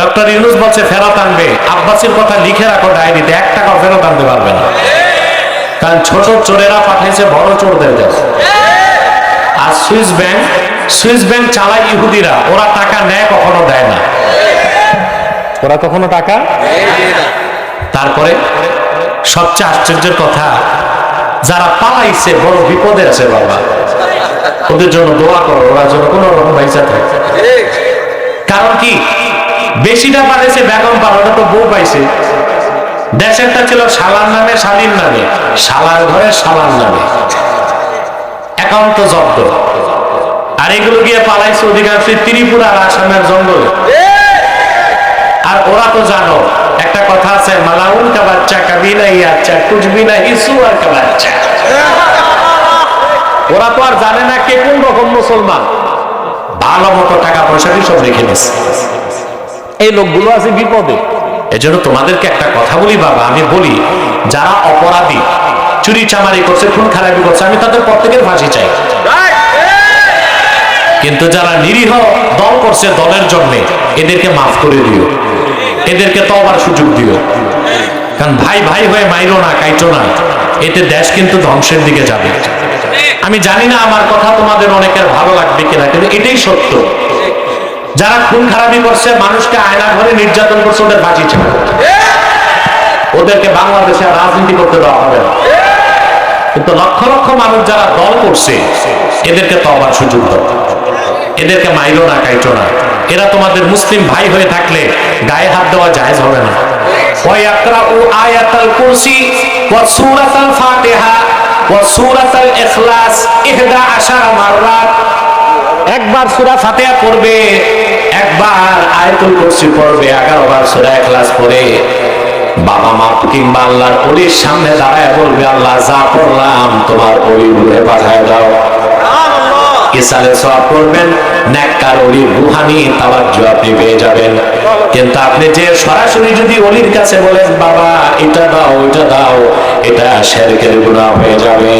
Doctor Yunus বলছে, ফেরত আনবে। আব্বাসির কথা লিখে রাখো ডায়েরিতে, এক টাকা ফেরত আনতে পারবে না। কারণ ছোট চোরেরা পাঠিয়েছে, বড় চোরদের কাছে আর সুইস ব্যাংক সুইস ব্যাংক চালায় ইহুদিরা। ওরা টাকা নেয়, কখনো দেয় না। ওরা কখনো টাকা তারপরে সবচেয়ে আশ্চর্যের কথা, যারা পালাইছে, বড় বিপদে আছে বাবা। ওদের জন্য দোয়া করো, ওরা যেন কোনো রকম পয়সা থাকে। কারণ কি? বেশিটা পাঠাইছে বেগম পার ওটা তো বউ পাইছে। দেশেরটা ছিল শালার নামে শালীর নামে। শালার ঘরে শালার নামে। একান্ত জব্দ। আর এগুলো গিয়ে পালাইছে অধিকাংশ ত্রিপুরা আর আসামের জঙ্গলে। আর ওরা তো জানো, একটা কথা আছে মালাউন কা বাচ্চা, কবি নাই আচ্ছা কুছ ভি নাহি সুয়ার কা বাচ্চা। ওরা তো আর জানে না কে কোন রকম মুসলমান। ভালো মতো টাকা পয়সা দিয়ে সব রেখে দিচ্ছে এই লোকগুলো আছে বিপদে। এজন্য তোমাদেরকে একটা কথা বলি বাবা, আমি বলি, যারা অপরাধী, চুরি চামারি করছে, খুন খারাপি করছে, আমি তাদের প্রত্যেকের ফাঁসি চাই। কিন্তু যারা নিরীহ দল করছে দলের জন্য, এদেরকে মাফ করে দিও। এদেরকে তবার সুযোগ দিও। কারণ ভাই ভাই হয়ে মাইরো না কাইটো না। এতে দেশ কিন্তু ধ্বংসের দিকে যাবে। আমি জানি না আমার কথা তোমাদের অনেকের ভালো লাগবে কিনা, কিন্তু এটাই সত্য। যারা খুন খারাপি করছে, মানুষকে আয়না ঘরে নির্যাতন করছে, ওদের বাঁচি ছাড়া ওদেরকে বাংলাদেশে রাজনীতি করতে দেওয়া হবে কিন্তু লক্ষ লক্ষ মানুষ যারা দল করছে, এদেরকে তো আবার সুযোগ এদেরকে মাইলো না, কাইটো না। এরা তোমাদের মুসলিম ভাই হয়ে থাকলে গায়ে হাত দেওয়া জায়েজ হবে না। আয়াতাল কুরসি ওয়া সূরাতাল ফাতিহা ওয়া সূরাতাল ইখলাস 11 মাররাত। একবার সূরা ফাতিহা পড়বে আয়াতুল কুরসি পড়বে 11 বার সূরা ইখলাস পড়ে। বাবা মা কিংবা আল্লাহর অলির সামনে দাঁড়ায় বলবে আল্লাহ যা পড়লাম তোমার অলি রুহে পাঠায় দাও। ইসালে সওয়াব করবেন রুহানি তাওয়াজ্জু আপনি পেয়ে যাবেন। কিন্তু আপনি যে সরাসরি যদি অলির কাছে বলেন বাবা এটা দাও ওইটা দাও এটা শেরকের গুনাহ হয়ে যাবে।